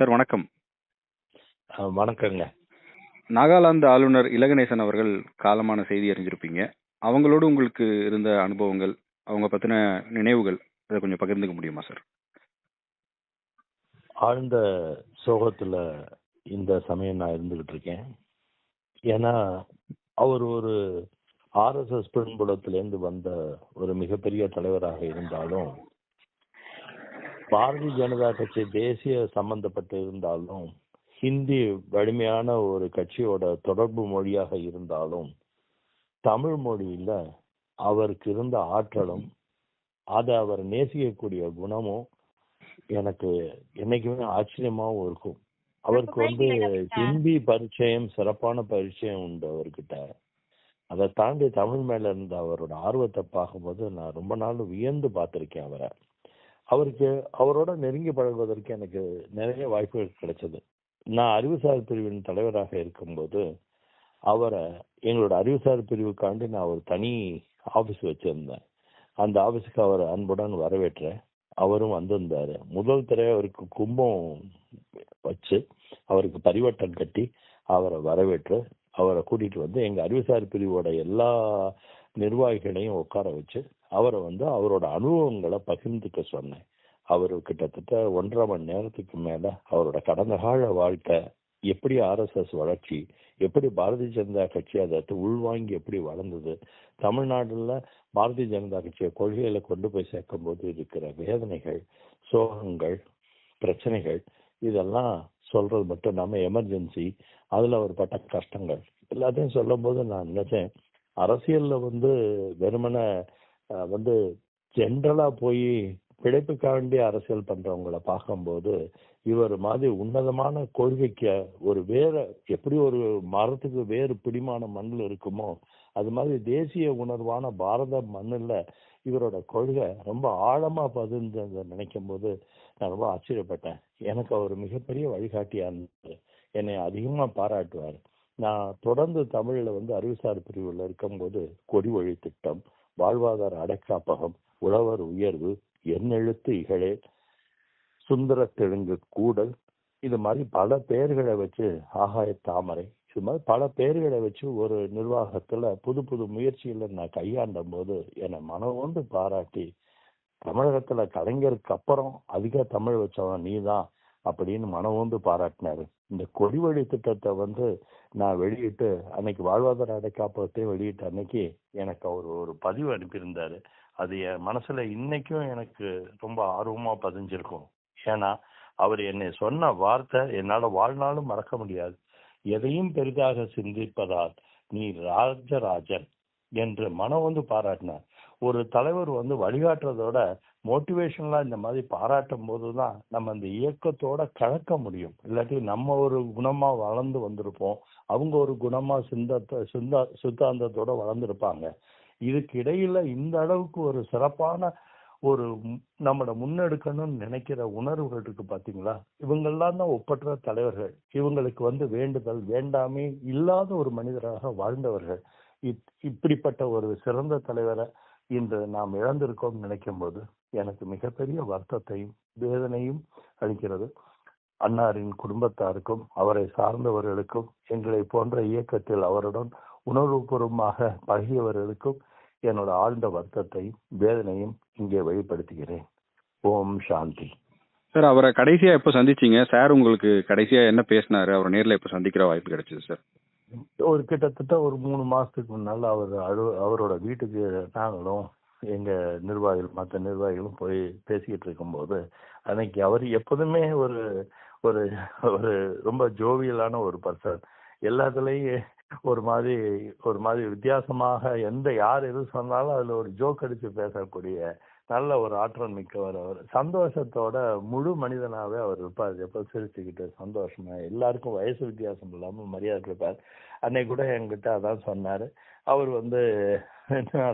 Sir வணக்கம். வணக்கங்க. நாகாலாந்து ஆளுநர் இலகணேசன் அவர்கள் காலமான செய்தி அறிஞ்சிருப்பீங்க. அவங்களோடு உங்களுக்கு இருந்த அனுபவங்கள் அவங்க பத்தின நினைவுகள் அதை கொஞ்சம் பகிர்ந்துக்க முடியுமா சார்? ஆழ்ந்த சோகத்துல இந்த சமயம் நான் இருந்துகிட்டு இருக்கேன் ஏன்னா அவர் ஒரு ஆர்எஸ்எஸ் பின்புலத்திலேருந்து வந்த ஒரு மிகப்பெரிய தலைவராக இருந்தாலும் பாரதிய ஜனதா கட்சி தேசிய சம்பந்தப்பட்டு இருந்தாலும் ஹிந்தி வலிமையான ஒரு கட்சியோட தொடர்பு மொழியாக இருந்தாலும் தமிழ் மொழியில அவருக்கு இருந்த ஆற்றலும் அதை அவர் நேசிக்கக்கூடிய குணமும் எனக்கு என்னைக்குமே ஆச்சரியமாவும் இருக்கும். அவருக்கு வந்து ஹிந்தி பரிச்சயம் சிறப்பான பரிச்சயம் உண்டு அவர்கிட்ட. அதை தாண்டி தமிழ் மேல இருந்த அவரோட ஆர்வத்தை பார்க்கும்போது நான் ரொம்ப நாள் வியந்து பார்த்திருக்கேன் அவரை. அவருக்கு அவரோட நெருங்கி பழகுவதற்கு எனக்கு நிறைய வாய்ப்புகள் கிடைச்சது. நான் அறிவுசார் பிரிவின் தலைவராக இருக்கும்போது அவரை எங்களோட அறிவுசார் பிரிவுக்காண்டி நான் ஒரு தனி ஆபீஸ் வச்சிருந்தேன். அந்த ஆஃபீஸுக்கு அவர் அன்புடன் வரவேற்றேன் அவரும் வந்திருந்தாரு. முதல் தடவை அவருக்கு கும்பம் வச்சு அவருக்கு பரிவட்டம் கட்டி அவரை வரவேற்று அவரை கூட்டிட்டு வந்து எங்க அறிவுசார் பிரிவோட எல்லா நிர்வாகிகளையும் உட்கார வச்சு அவரை வந்து அவரோட அனுபவங்களை பகிர்ந்துக்க சொன்னேன். அவர் கிட்டத்தட்ட ஒன்றரை மணி நேரத்துக்கு மேலே அவரோட கடந்த கால வாழ்க்கை எப்படி ஆர்எஸ்எஸ் வளர்ச்சி எப்படி பாரதிய ஜனதா கட்சி அதை உள்வாங்கி எப்படி வளர்ந்தது தமிழ்நாடுல பாரதிய ஜனதா கட்சியை கொள்கையில கொண்டு போய் சேர்க்கும் போது இருக்கிற வேதனைகள் சோகங்கள் பிரச்சனைகள் இதெல்லாம் சொல்றது மட்டும் நம்ம எமர்ஜென்சி அதுல அவர் பட்ட கஷ்டங்கள் எல்லாத்தையும் சொல்லும் போது நான் நினைச்சேன் அரசியல்ல வந்து வெறுமனை அஹ், வந்து ஜென்ரலா போய் பிழைப்புக்காண்டி அரசியல் பண்றவங்கள பார்க்கும்போது இவர் மாதிரி உன்னதமான கொள்கைக்கு ஒரு வேற எப்படி ஒரு மரத்துக்கு வேறு பிடிமான மண்ணில் இருக்குமோ அது மாதிரி தேசிய உணர்வான பாரத மண்ணில் இவரோட கொள்கை ரொம்ப ஆழமா பதிர்ந்ததை நினைக்கும் போது நான் ரொம்ப ஆச்சரியப்பட்டேன். எனக்கு அவர் மிகப்பெரிய வழிகாட்டியா இருந்தார் என்னை அதிகமா பாராட்டுவார். நான் தொடர்ந்து தமிழில் வந்து அறிவுசார் பிரிவுல இருக்கும்போது கொடி வழி திட்டம் வாழ்வாதார அடைக்காப்பகம் உழவர் உயர்வு எண்ணெழுத்து இகழே சுந்தர தெலுங்கு கூடல் இது மாதிரி பல பெயர்களை வச்சு ஆகாய தாமரை இது மாதிரி பல பெயர்களை வச்சு ஒரு நிர்வாகத்தில் புது புது முயற்சிகளை நான் கையாண்ட போது என்னை மனவோண்டு பாராட்டி தமிழகத்தில் கலைஞருக்கு அப்புறம் அதிக தமிழ் வச்சவன் நீ தான் அப்படின்னு மனவோந்து பாராட்டினாரு. இந்த கொடிவழி திட்டத்தை வந்து நான் வெளியிட்டு அன்னைக்கு வாழ்வாதார அடைக்காப்பகத்தை வெளியிட்ட அன்னைக்கு எனக்கு அவர் ஒரு பதிவு அனுப்பியிருந்தாரு. அது என் மனசுல இன்னைக்கும் எனக்கு ரொம்ப ஆர்வமா பதிஞ்சிருக்கும். ஏன்னா அவர் என்னை சொன்ன வார்த்தை என்னால வாழ்நாளும் மறக்க முடியாது. எதையும் பெரிதாக சிந்திப்பதால் நீ ராஜராஜன் என்று மனம் வந்து பாராட்டினார். ஒரு தலைவர் வந்து வழிகாட்டுறதோட மோட்டிவேஷனலாக இந்த மாதிரி பாராட்டும் போது தான் நம்ம அந்த இயக்கத்தோட கலக்க முடியும். இல்லாட்டி நம்ம ஒரு குணமாக வளர்ந்து வந்திருப்போம். அவங்க ஒரு குணமாக சிந்தத்தை சிந்தா சித்தாந்தத்தோட வளர்ந்துருப்பாங்க. இதுக்கு இடையில இந்த அளவுக்கு ஒரு சிறப்பான ஒரு நம்மளை முன்னெடுக்கணும்னு நினைக்கிற உணர்வுகள் இருக்கு பார்த்தீங்களா இவங்கெல்லாம் தான் ஒப்பற்ற தலைவர்கள். இவங்களுக்கு வந்து வேண்டுதல் வேண்டாமே இல்லாத ஒரு மனிதராக வாழ்ந்தவர்கள். இப்- இப்படிப்பட்ட ஒரு சிறந்த தலைவரை இன்று நாம் இழந்திருக்கோம் நினைக்கும் போது எனக்கு மிகப்பெரிய வருத்தத்தையும் வேதனையும் அளிக்கிறது. அன்னாரின் குடும்பத்தாருக்கும் அவரை சார்ந்தவர்களுக்கும் எங்களை போன்ற இயக்கத்தில் அவருடன் உணர்வுபூர்வமாக பழகியவர்களுக்கும் என்னோட ஆழ்ந்த வருத்தத்தையும் வேதனையும் இங்கே வெளிப்படுத்துகிறேன். ஓம் சாந்தி. சார் அவரை கடைசியா எப்போ சந்திச்சீங்க? சார் உங்களுக்கு கடைசியா என்ன பேசினாரு? அவரை நேரில் எப்போ சந்திக்கிற வாய்ப்பு கிடைச்சது சார்? ஒரு கிட்டத்தட்ட ஒரு மூணு மாசத்துக்கு முன்னால் அவர் அழு அவரோட வீட்டுக்கு நாங்களும் எங்க நிர்வாகிகள் மற்ற நிர்வாகிகளும் போய் பேசிக்கிட்டு இருக்கும்போது அன்னைக்கு அவர் எப்போதுமே ஒரு ஒரு ஒரு ரொம்ப ஜோவியலான ஒரு பர்சன் எல்லாத்துலேயும் ஒரு மாதிரி ஒரு மாதிரி வித்தியாசமாக எந்த யார் எது சொன்னாலும் அதில் ஒரு ஜோக் அடித்து பேசக்கூடிய நல்ல ஒரு ஆற்றல் மிக்கவர் அவர். சந்தோஷத்தோட முழு மனிதனாவே அவர் இருப்பார். எப்போ சிரிச்சுக்கிட்டு சந்தோஷமா? எல்லாருக்கும் வயசு வித்தியாசம் இல்லாம மரியாதை இருப்பார் அன்னைக்கு கூட என்கிட்ட அதான் சொன்னாரு. அவர் வந்து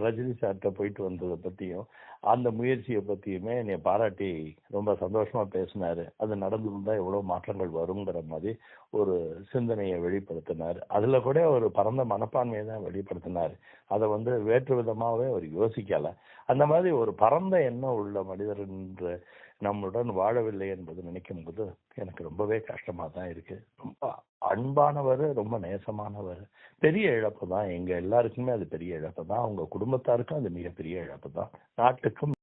ரஜினி சார்கிட்ட போயிட்டு வந்ததை பற்றியும் அந்த முயற்சியை பற்றியுமே என்னை பாராட்டி ரொம்ப சந்தோஷமா பேசினாரு. அது நடந்திருந்தா எவ்வளோ மாற்றங்கள் வருங்கிற மாதிரி ஒரு சிந்தனையை வெளிப்படுத்தினார். அதில் கூட ஒரு பரந்த மனப்பான்மையை தான் வெளிப்படுத்தினார். அதை வந்து வேற்று விதமாகவே அவர் யோசிக்கலை. அந்த மாதிரி ஒரு பரந்த எண்ணம் உள்ள மனிதர் என்று நம்முடன் வாழவில்லை என்பது நினைக்கும் போது எனக்கு ரொம்பவே கஷ்டமாக தான் இருக்குது ரொம்ப அன்பானவர் ரொம்ப நேசமானவர். பெரிய இழப்பு தான். எங்கள் எல்லாருக்குமே அது பெரிய இழப்பு தான். அவங்க குடும்பத்தாருக்கும் அது மிகப்பெரிய இழப்பு தான் நாட்டுக்கும்